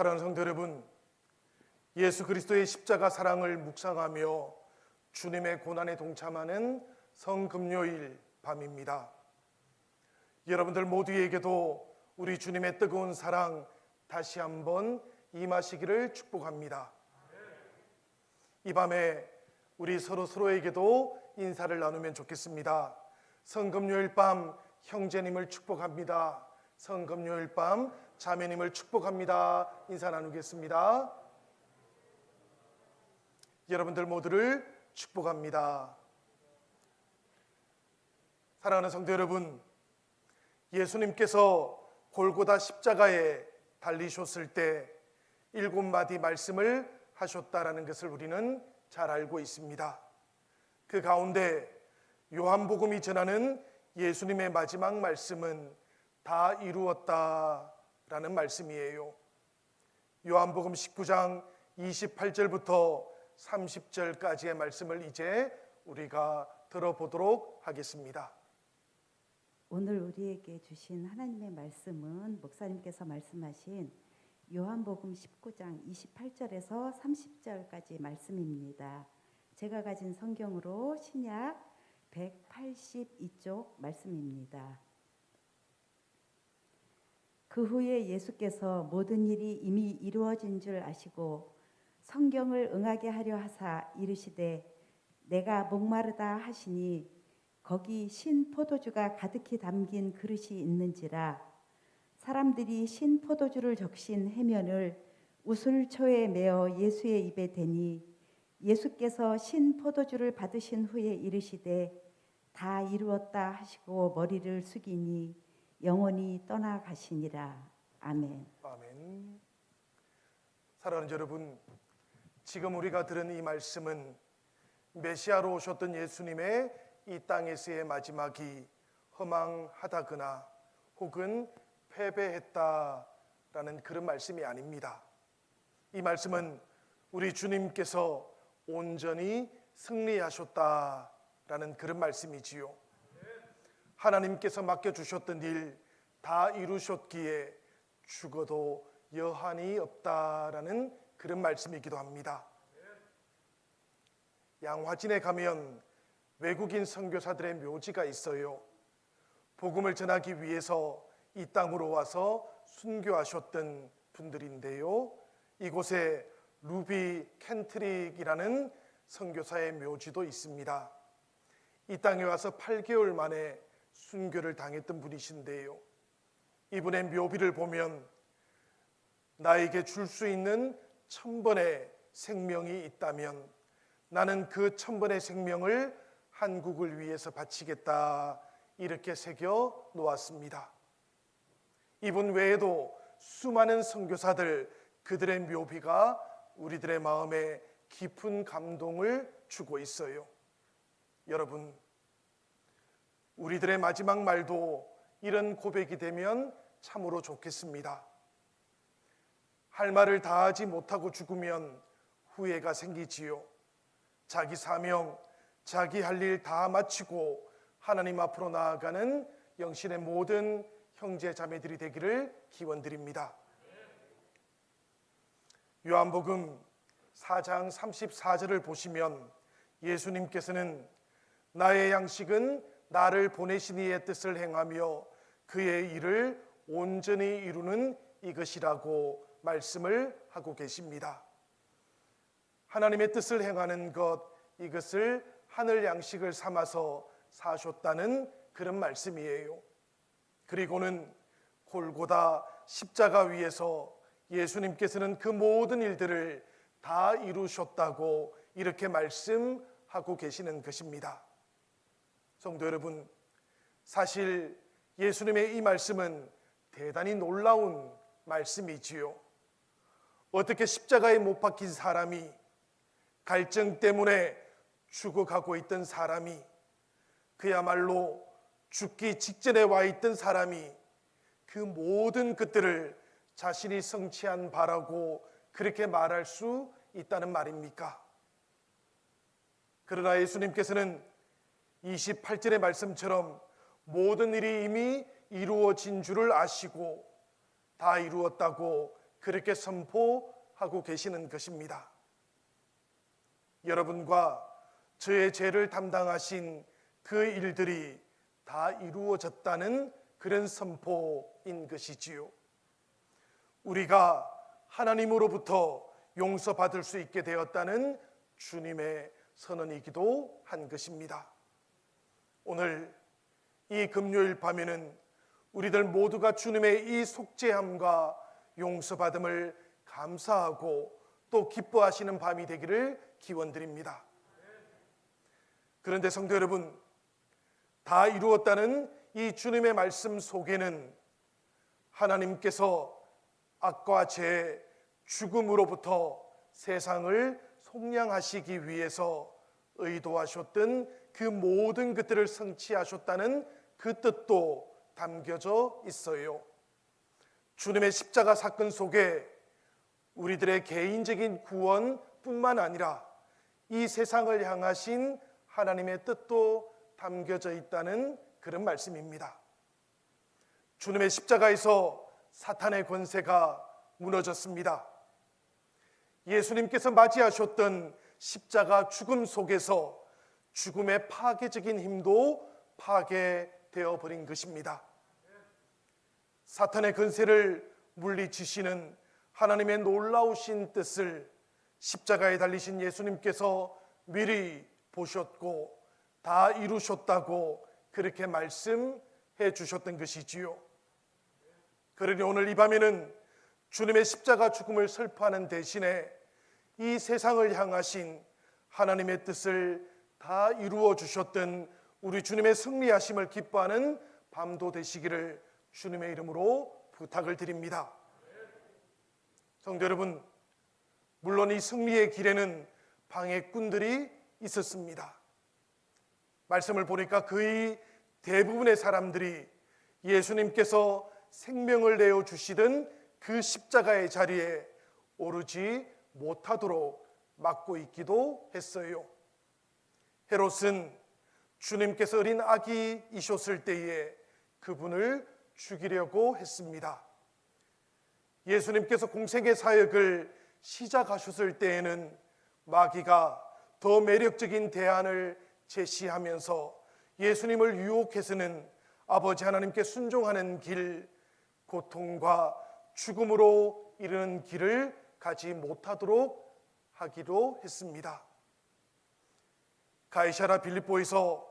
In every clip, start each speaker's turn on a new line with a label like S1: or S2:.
S1: 사랑하는 성도 여러분, 예수 그리스도의 십자가 사랑을 묵상하며 주님의 고난에 동참하는 성금요일 밤입니다. 여러분들 모두에게도 우리 주님의 뜨거운 사랑 다시 한번 임하시기를 축복합니다. 이 밤에 우리 서로 서로에게도 인사를 나누면 좋겠습니다. 성금요일 밤 형제님을 축복합니다. 성금요일 밤 자매님을 축복합니다. 인사 나누겠습니다. 여러분들 모두를 축복합니다. 사랑하는 성도 여러분, 예수님께서 골고다 십자가에 달리셨을 때 일곱 마디 말씀을 하셨다라는 것을 우리는 잘 알고 있습니다. 그 가운데 요한복음이 전하는 예수님의 마지막 말씀은 다 이루었다 라는 말씀이에요. 요한복음 19장 28절부터 30절까지의 말씀을 이제 우리가 들어보도록 하겠습니다.
S2: 오늘 우리에게 주신 하나님의 말씀은 목사님께서 말씀하신 요한복음 19장 28절에서 30절까지 말씀입니다. 제가 가진 성경으로 신약 182쪽 말씀입니다. 그 후에 예수께서 모든 일이 이미 이루어진 줄 아시고 성경을 응하게 하려 하사 이르시되 내가 목마르다 하시니 거기 신 포도주가 가득히 담긴 그릇이 있는지라. 사람들이 신 포도주를 적신 해면을 우슬초에 메어 예수의 입에 대니 예수께서 신 포도주를 받으신 후에 이르시되 다 이루었다 하시고 머리를 숙이니 영원히 떠나가시니라 아멘.
S1: 아멘. 사랑하는 여러분, 지금 우리가 들은 이 말씀은 메시아로 오셨던 예수님의 이 땅에서의 마지막이 허망하다거나 혹은 패배했다라는 그런 말씀이 아닙니다. 이 말씀은 우리 주님께서 온전히 승리하셨다라는 그런 말씀이지요. 하나님께서 맡겨주셨던 일 다 이루셨기에 죽어도 여한이 없다라는 그런 말씀이기도 합니다. 양화진에 가면 외국인 선교사들의 묘지가 있어요. 복음을 전하기 위해서 이 땅으로 와서 순교하셨던 분들인데요. 이곳에 루비 켄트릭이라는 선교사의 묘지도 있습니다. 이 땅에 와서 8개월 만에 순교를 당했던 분이신데요. 이분의 묘비를 보면 나에게 줄 수 있는 천 번의 생명이 있다면 나는 그 천 번의 생명을 한국을 위해서 바치겠다 이렇게 새겨 놓았습니다. 이분 외에도 수많은 선교사들 그들의 묘비가 우리들의 마음에 깊은 감동을 주고 있어요. 여러분, 우리들의 마지막 말도 이런 고백이 되면 참으로 좋겠습니다. 할 말을 다하지 못하고 죽으면 후회가 생기지요. 자기 사명, 자기 할 일 다 마치고 하나님 앞으로 나아가는 영신의 모든 형제 자매들이 되기를 기원드립니다. 요한복음 4장 34절을 보시면 예수님께서는 나의 양식은 나를 보내신 이의 뜻을 행하며 그의 일을 온전히 이루는 이것이라고 말씀을 하고 계십니다. 하나님의 뜻을 행하는 것 이것을 하늘 양식을 삼아서 사셨다는 그런 말씀이에요. 그리고는 골고다 십자가 위에서 예수님께서는 그 모든 일들을 다 이루셨다고 이렇게 말씀하고 계시는 것입니다. 성도 여러분, 사실 예수님의 이 말씀은 대단히 놀라운 말씀이지요. 어떻게 십자가에 못 박힌 사람이 갈증 때문에 죽어가고 있던 사람이 그야말로 죽기 직전에 와 있던 사람이 그 모든 것들을 자신이 성취한 바라고 그렇게 말할 수 있다는 말입니까? 그러나 예수님께서는 28절의 말씀처럼 모든 일이 이미 이루어진 줄을 아시고 다 이루었다고 그렇게 선포하고 계시는 것입니다. 여러분과 저의 죄를 담당하신 그 일들이 다 이루어졌다는 그런 선포인 것이지요. 우리가 하나님으로부터 용서받을 수 있게 되었다는 주님의 선언이기도 한 것입니다. 오늘 이 금요일 밤에는 우리들 모두가 주님의 이 속죄함과 용서받음을 감사하고 또 기뻐하시는 밤이 되기를 기원드립니다. 그런데 성도 여러분, 다 이루었다는 이 주님의 말씀 속에는 하나님께서 악과 죄, 죽음으로부터 세상을 속량하시기 위해서 의도하셨던 그 모든 것들을 성취하셨다는 그 뜻도 담겨져 있어요. 주님의 십자가 사건 속에 우리들의 개인적인 구원뿐만 아니라 이 세상을 향하신 하나님의 뜻도 담겨져 있다는 그런 말씀입니다. 주님의 십자가에서 사탄의 권세가 무너졌습니다. 예수님께서 맞이하셨던 십자가 죽음 속에서 죽음의 파괴적인 힘도 파괴되어 버린 것입니다. 사탄의 권세를 물리치시는 하나님의 놀라우신 뜻을 십자가에 달리신 예수님께서 미리 보셨고 다 이루셨다고 그렇게 말씀해 주셨던 것이지요. 그러니 오늘 이 밤에는 주님의 십자가 죽음을 설파하는 대신에 이 세상을 향하신 하나님의 뜻을 다 이루어 주셨던 우리 주님의 승리하심을 기뻐하는 밤도 되시기를 주님의 이름으로 부탁을 드립니다. 성도 여러분, 물론 이 승리의 길에는 방해꾼들이 있었습니다. 말씀을 보니까 거의 대부분의 사람들이 예수님께서 생명을 내어 주시던 그 십자가의 자리에 오르지 못하도록 막고 있기도 했어요. 헤롯은 주님께서 어린 아기이셨을 때에 그분을 죽이려고 했습니다. 예수님께서 공생의 사역을 시작하셨을 때에는 마귀가 더 매력적인 대안을 제시하면서 예수님을 유혹해서는 아버지 하나님께 순종하는 길, 고통과 죽음으로 이르는 길을 가지 못하도록 하기로 했습니다. 가이샤라 빌립보에서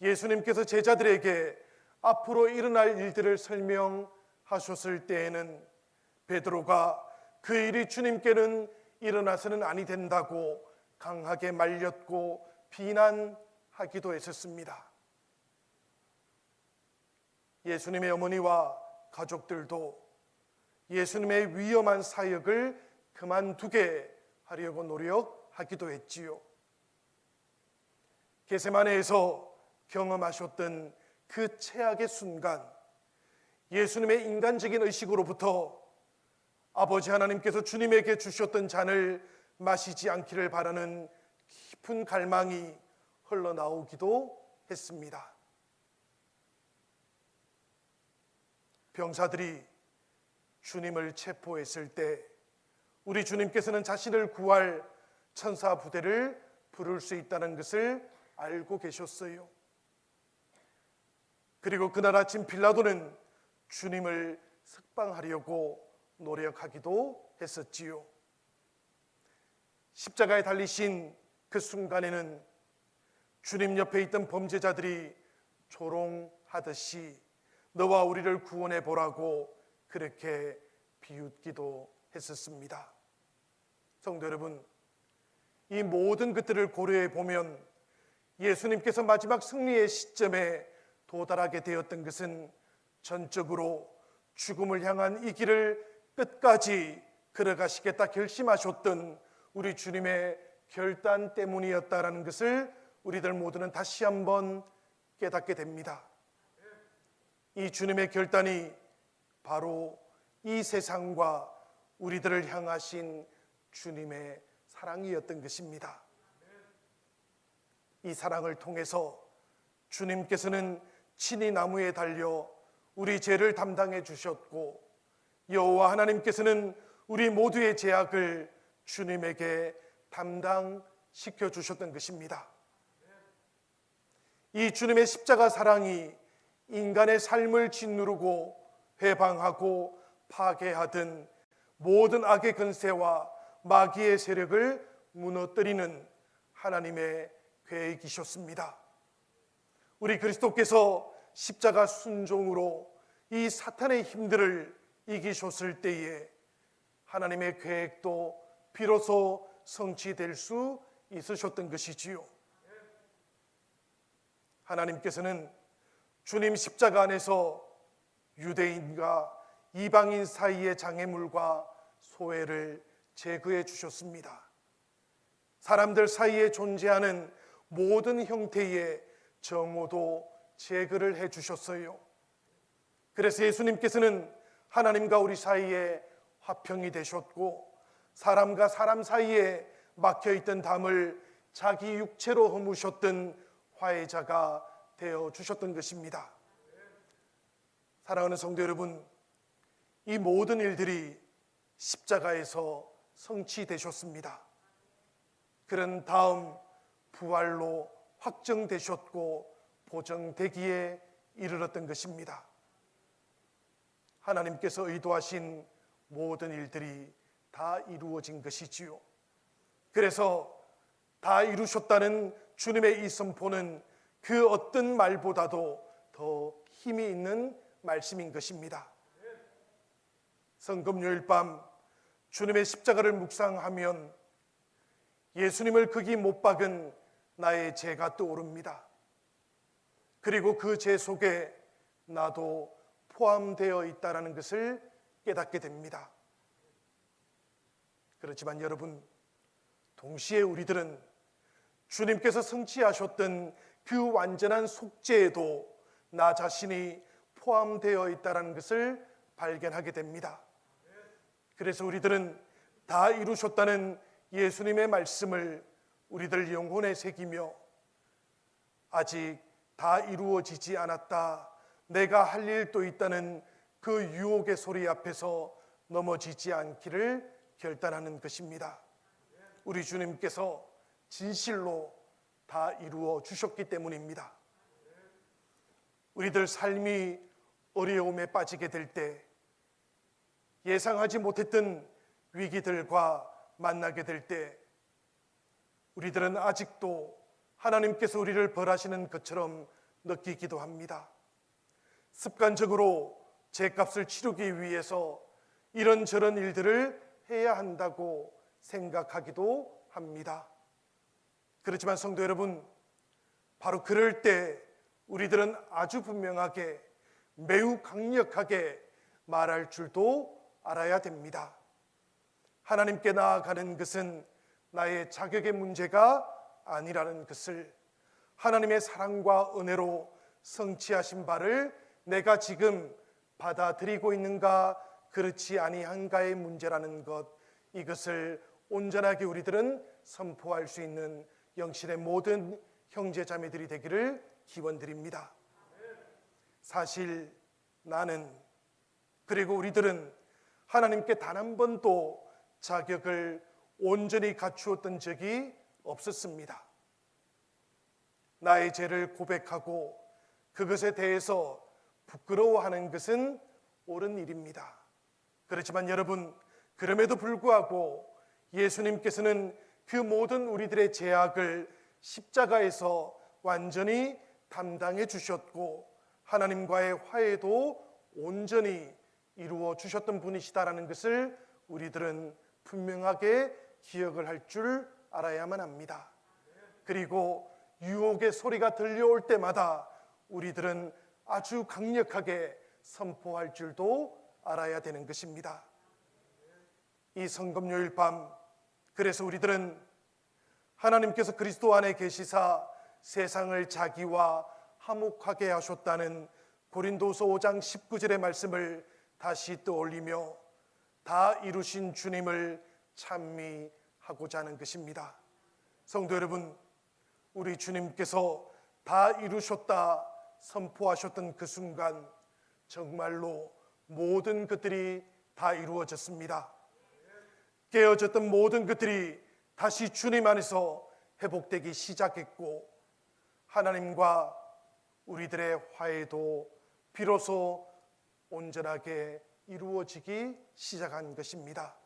S1: 예수님께서 제자들에게 앞으로 일어날 일들을 설명하셨을 때에는 베드로가 그 일이 주님께는 일어나서는 아니 된다고 강하게 말렸고 비난하기도 했었습니다. 예수님의 어머니와 가족들도 예수님의 위험한 사역을 그만두게 하려고 노력하기도 했지요. 게세마네에서 경험하셨던 그 최악의 순간 예수님의 인간적인 의식으로부터 아버지 하나님께서 주님에게 주셨던 잔을 마시지 않기를 바라는 깊은 갈망이 흘러나오기도 했습니다. 병사들이 주님을 체포했을 때 우리 주님께서는 자신을 구할 천사 부대를 부를 수 있다는 것을 알고 계셨어요. 그리고 그날 아침 빌라도는 주님을 석방하려고 노력하기도 했었지요. 십자가에 달리신 그 순간에는 주님 옆에 있던 범죄자들이 조롱하듯이 너와 우리를 구원해 보라고 그렇게 비웃기도 했었습니다. 성도 여러분, 이 모든 것들을 고려해 보면 예수님께서 마지막 승리의 시점에 도달하게 되었던 것은 전적으로 죽음을 향한 이 길을 끝까지 걸어가시겠다 결심하셨던 우리 주님의 결단 때문이었다라는 것을 우리들 모두는 다시 한번 깨닫게 됩니다. 이 주님의 결단이 바로 이 세상과 우리들을 향하신 주님의 사랑이었던 것입니다. 이 사랑을 통해서 주님께서는 친히 나무에 달려 우리 죄를 담당해 주셨고 여호와 하나님께서는 우리 모두의 제약을 주님에게 담당시켜 주셨던 것입니다. 이 주님의 십자가 사랑이 인간의 삶을 짓누르고 회방하고 파괴하던 모든 악의 근세와 마귀의 세력을 무너뜨리는 하나님의 계획이셨습니다. 우리 그리스도께서 십자가 순종으로 이 사탄의 힘들을 이기셨을 때에 하나님의 계획도 비로소 성취될 수 있으셨던 것이지요. 하나님께서는 주님 십자가 안에서 유대인과 이방인 사이의 장애물과 소외를 제거해 주셨습니다. 사람들 사이에 존재하는 모든 형태의 정오도 제거를 해 주셨어요. 그래서 예수님께서는 하나님과 우리 사이에 화평이 되셨고 사람과 사람 사이에 막혀 있던 담을 자기 육체로 허무셨던 화해자가 되어 주셨던 것입니다. 사랑하는 성도 여러분, 이 모든 일들이 십자가에서 성취되셨습니다. 그런 다음 부활로 확정되셨고 보정되기에 이르렀던 것입니다. 하나님께서 의도하신 모든 일들이 다 이루어진 것이지요. 그래서 다 이루셨다는 주님의 이 선포는 그 어떤 말보다도 더 힘이 있는 말씀인 것입니다. 성금요일 밤 주님의 십자가를 묵상하면 예수님을 극이 못 박은 나의 죄가 떠오릅니다. 그리고 그 죄 속에 나도 포함되어 있다라는 것을 깨닫게 됩니다. 그렇지만 여러분, 동시에 우리들은 주님께서 성취하셨던 그 완전한 속죄에도 나 자신이 포함되어 있다는 것을 발견하게 됩니다. 그래서 우리들은 다 이루셨다는 예수님의 말씀을 우리들 영혼에 새기며 아직 다 이루어지지 않았다. 내가 할 일도 있다는 그 유혹의 소리 앞에서 넘어지지 않기를 결단하는 것입니다. 우리 주님께서 진실로 다 이루어 주셨기 때문입니다. 우리들 삶이 어려움에 빠지게 될 때 예상하지 못했던 위기들과 만나게 될 때 우리들은 아직도 하나님께서 우리를 벌하시는 것처럼 느끼기도 합니다. 습관적으로 죄값을 치르기 위해서 이런저런 일들을 해야 한다고 생각하기도 합니다. 그렇지만 성도 여러분, 바로 그럴 때 우리들은 아주 분명하게 매우 강력하게 말할 줄도 알아야 됩니다. 하나님께 나아가는 것은 나의 자격의 문제가 아니라는 것을 하나님의 사랑과 은혜로 성취하신 바를 내가 지금 받아들이고 있는가 그렇지 아니한가의 문제라는 것 이것을 온전하게 우리들은 선포할 수 있는 영신의 모든 형제 자매들이 되기를 기원드립니다. 사실 나는 그리고 우리들은 하나님께 단 한 번도 자격을 온전히 갖추었던 적이 없었습니다. 나의 죄를 고백하고 그것에 대해서 부끄러워하는 것은 옳은 일입니다. 그렇지만 여러분, 그럼에도 불구하고 예수님께서는 그 모든 우리들의 죄악을 십자가에서 완전히 담당해 주셨고 하나님과의 화해도 온전히 이루어 주셨던 분이시다라는 것을 우리들은 분명하게 기억을 할 줄 알아야만 합니다. 그리고 유혹의 소리가 들려올 때마다 우리들은 아주 강력하게 선포할 줄도 알아야 되는 것입니다. 이 성금요일 밤 그래서 우리들은 하나님께서 그리스도 안에 계시사 세상을 자기와 화목하게 하셨다는 고린도서 5장 19절의 말씀을 다시 떠올리며 다 이루신 주님을 찬미하고자 하는 것입니다. 성도 여러분, 우리 주님께서 다 이루셨다 선포하셨던 그 순간 정말로 모든 것들이 다 이루어졌습니다. 깨어졌던 모든 것들이 다시 주님 안에서 회복되기 시작했고 하나님과 우리들의 화해도 비로소 온전하게 이루어지기 시작한 것입니다.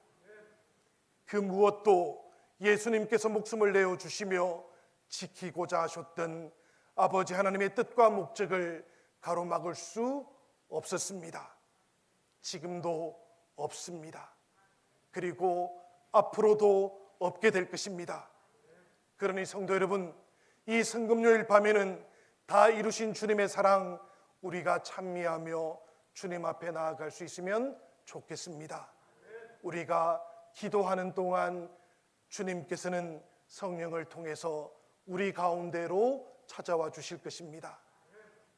S1: 그 무엇도 예수님께서 목숨을 내어 주시며 지키고자 하셨던 아버지 하나님의 뜻과 목적을 가로막을 수 없었습니다. 지금도 없습니다. 그리고 앞으로도 없게 될 것입니다. 그러니 성도 여러분, 이 성금요일 밤에는 다 이루신 주님의 사랑 우리가 찬미하며 주님 앞에 나아갈 수 있으면 좋겠습니다. 우리가 기도하는 동안 주님께서는 성령을 통해서 우리 가운데로 찾아와 주실 것입니다.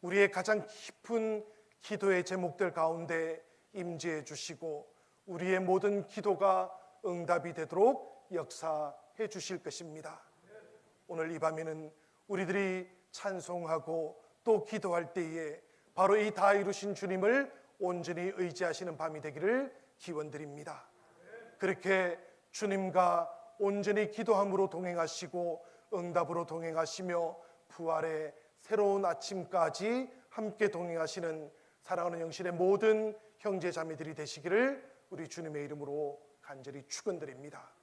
S1: 우리의 가장 깊은 기도의 제목들 가운데 임재해 주시고 우리의 모든 기도가 응답이 되도록 역사해 주실 것입니다. 오늘 이 밤에는 우리들이 찬송하고 또 기도할 때에 바로 이 다 이루신 주님을 온전히 의지하시는 밤이 되기를 기원드립니다. 그렇게 주님과 온전히 기도함으로 동행하시고 응답으로 동행하시며 부활의 새로운 아침까지 함께 동행하시는 사랑하는 영신의 모든 형제 자매들이 되시기를 우리 주님의 이름으로 간절히 축원드립니다.